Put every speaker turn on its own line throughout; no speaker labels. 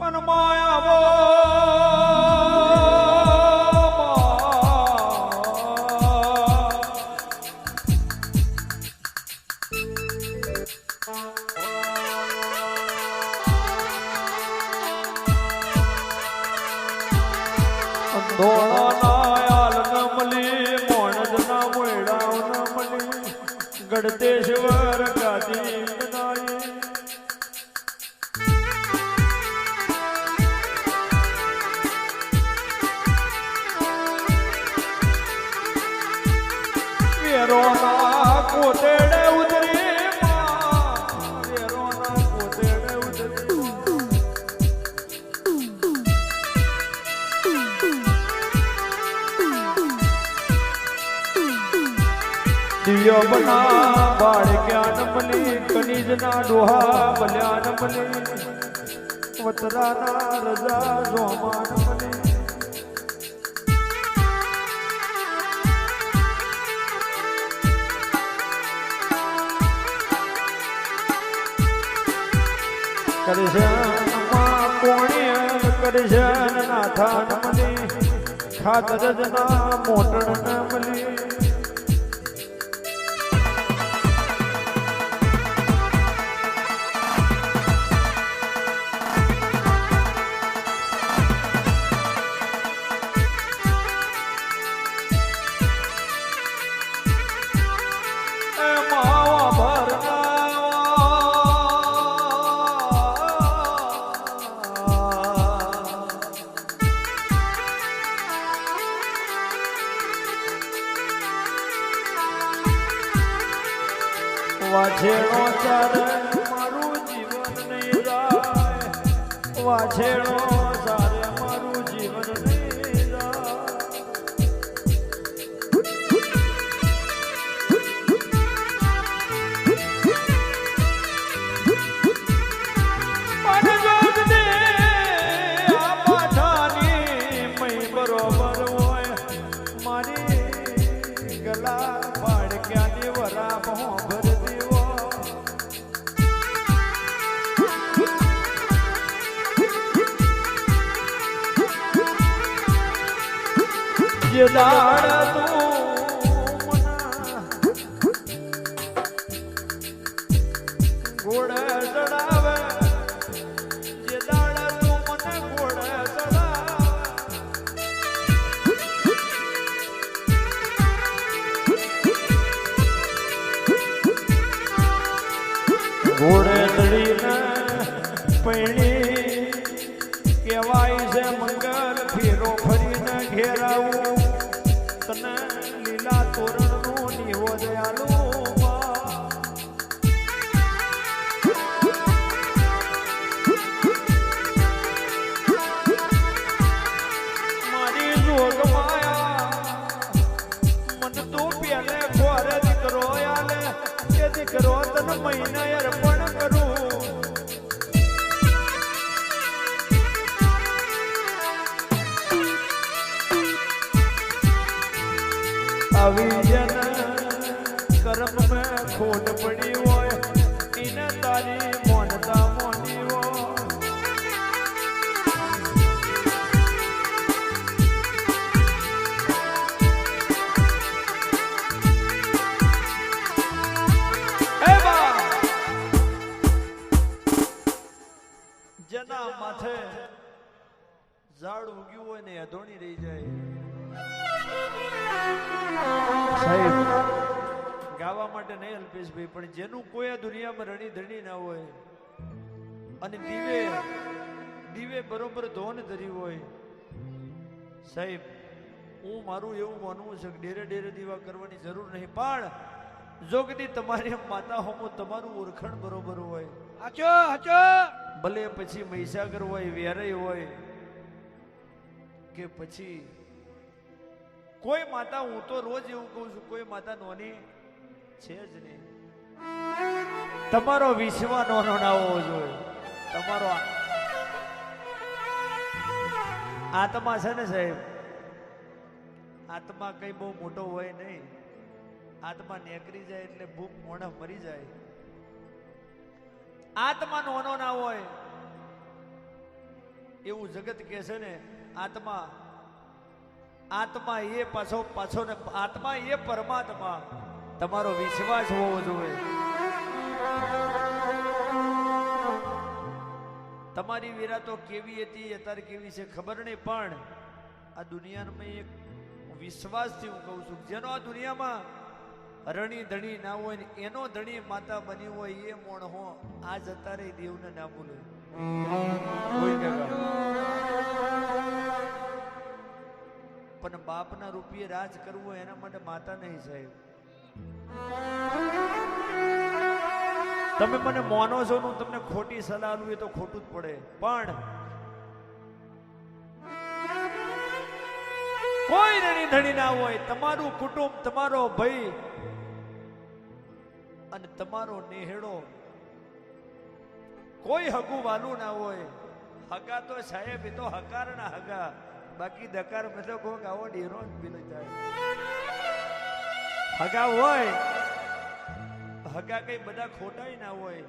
પણ માયા ગડતેશ્વર ગાદી. વેરોના કોતેડે ઉતરી વેરોના કોતેડે ઉતરી દિયો બના બાળ જ્ઞાન મલી કનીજના ડોહા બલ્યાન મલી વતરાના કરશનમાં કોણિય કરશન નાથાન જના મોટણ મલી. વાછેણો ચારે મારું જીવન નહીં વાછેણો સારે મારું જીવન નહીં મારી ગલા ફાડક્યાની વરા જે દાડ ઘોડે ચડાવે તને મહિને કરું આવી જન સાહેબ. ગાવા માટે નહીં અલ્પેશભાઈ પણ જેનું કોઈ આ દુનિયામાં રણી ધણી ના હોય અને દીવે દીવે બરોબર ધોન ધરી હોય સાહેબ હું મારું એવું માનવું છે કે ડેરે ડેરે દીવા કરવાની જરૂર નહીં પણ જો કદી તમારી માતા હોમો તમારું ઓળખાણ બરોબર હોય.
હાચો હાચો.
ભલે પછી મહિસાગર હોય વેરઈ હોય કે પછી કોઈ માતા, હું તો રોજ એવું કહું છું, કોઈ માતા નોની છે જ નહીં. તમારો વિશ્વા નોનો ના હોવો જોઈએ. તમારો આત્મા છે ને સાહેબ? આત્મા કઈ બહુ મોટો હોય નહીં. આત્મા નેકરી જાય એટલે ભૂખ મોણા મરી જાય. આત્મા નોનો ના હોય. એવું જગત કહે છે ને, આત્મા આત્મા એ પાછો પાછો ને આત્મા એ પરમાત્મા. તમારો વિશ્વાસ હોવો જોઈએ. તમારી વિરાતો કેવી હતી અત્યારે કેવી છે ખબર નહીં, પણ આ દુનિયામાં એક વિશ્વાસથી હું કહું છું, જેનો આ દુનિયામાં રણી ધણી ના હોય ને એનો ધણી માતા બની હોય એ મોણ હો, આજ અત્યારે દેવને ના બોલે પણ બાપના રૂપિયે રાજ કરવું એના માટે માતા નહીં સાહેબ. તમે મને માનો છો હું તમને ખોટી સલાહ આલું એ તો ખોટું જ પડે. પણ કોઈ રણી ધણી ના હોય, તમારું કુટુંબ, તમારો ભાઈ અને તમારો નેહડો કોઈ હગું વાલું ના હોય. હગા તો સાહેબ, એ તો હકારના હગા. બાકી દકાર મતલબ કોક આવો ડેરો જ જાય હગા હોય, હગા કઈ બધા ખોટાય ના હોય.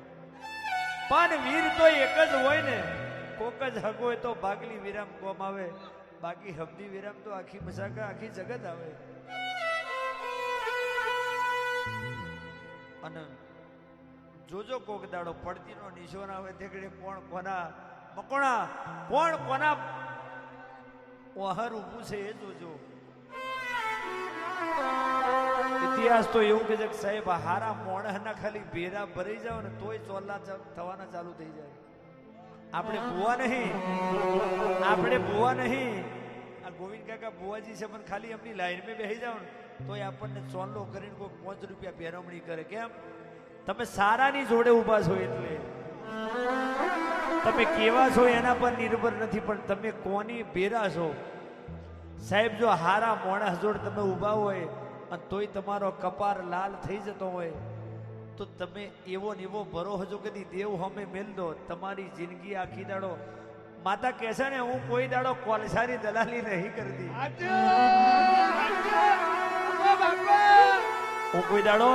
પણ વીર તો એક જ હોય ને, કોક જ હગ હોય તો ભાગલી વિરામ કોમ આવે. બાકી હબદી વિરામ તો આખી મસાકા, આખી જગત આવે. અને જોજો કોક દાડો પડતીનો નિશાન આવે તે કોણ કોના, મકોણા, કોણ કોના ઓહર ઊભું છે, એ જોજો. ઇતિહાસ તો એવું કે છે કે સાહેબ, હારા મોણહના ખાલી ભેરા ભરાઈ જાવ ને તોય ચોલ્લા થવાના ચાલુ થઈ જાય. આપણે ભૂવા નહીં. આપણે ભૂવા નહીં. આ ગોવિંદ કાકા ભુવાજી છે, પણ ખાલી એમની લાઈનમાં બેસી જાવ ને તોય આપણને ચોલ્લો કરીને કોઈ પાંચ રૂપિયા પેરમણી કરે. કેમ? તમે સારાની જોડે ઊભા છો એટલે. તમે કેવા છો એના પર નિર્ભર નથી, પણ તમે કોની ભેરા છો? સાહેબ, જો હારા મોણસ જોડ તમે ઊભા હોય અને તોય તમારો કપાર લાલ થઈ જતો હોય, તો તમે એવો ને એવો ભરો હજો કદી દેવ હમે મેલ દો, તમારી જિંદગી આખી દાડો. માતા કહેશે ને, હું કોઈ દાડો કોલસારી દલાલી નહીં કરતી. હું કોઈ દાડો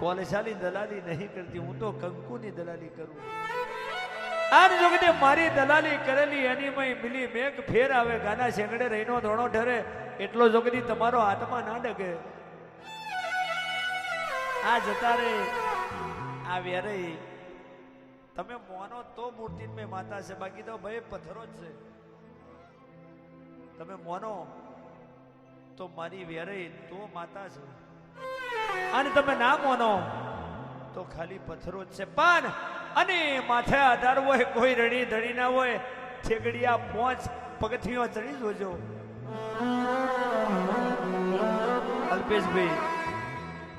કોલસાલી દલાલી નહીં કરતી, હું તો કંકુની દલાલી કરું. આજ કદી મારી દલાલી કરેલી એની મય મિલી મેઘ ફેર આવે, ગાના શેંગડે રહીનો ધોણો ઠરે, એટલો જો કદી તમારો આત્મા ના ડગે. આ જતા રે આ વેરે તમે મોનો તો મૂર્તિ મેં માતા છે, બાકી તો ભાઈ પથ્થરો જ છે. તમે મોનો તો મારી વેરે તો માતા છે. અને તમે ના મોનો તો ખાલી પથ્થરો જ છે. પણ અને માથે આધાર હોય, કોઈ રણી ધણી ના હોય ઠેકડિયા પોંચ, પગથિયો ચડી જોજો. અલ્પેશભાઈ,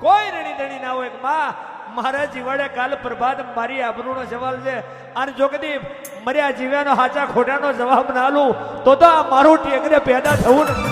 કોઈ રણી ધણી ના હોયમાં મારા જીવાડે કાલ પ્રભાત મારી આબરૂનો સવાલ છે અને જો કદી મર્યા જીવ્યાનો હાચા ખોટાનો જવાબ ના લઉં, તો તો આ મારું ટેગરે પેદા થવું ને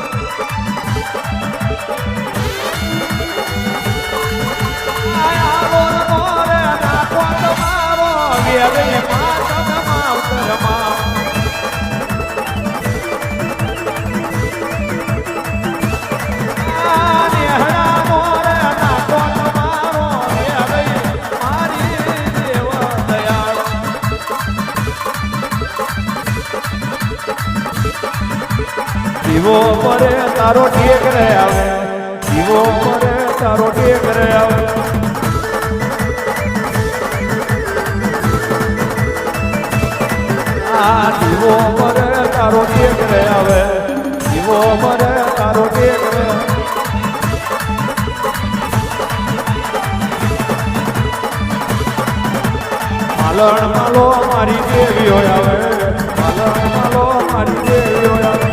દીવો મરે તારો ટેક રહે આવે જીવો મરે તારો ટેક રહે આવે. ના જીવો મરે, તારો ટેક રે આવે. જીવો મરે, તારો ટેક રે માલણ માલો મારી દેવી હોય આવે. માલણ માલો મારી દેવી હોય આવે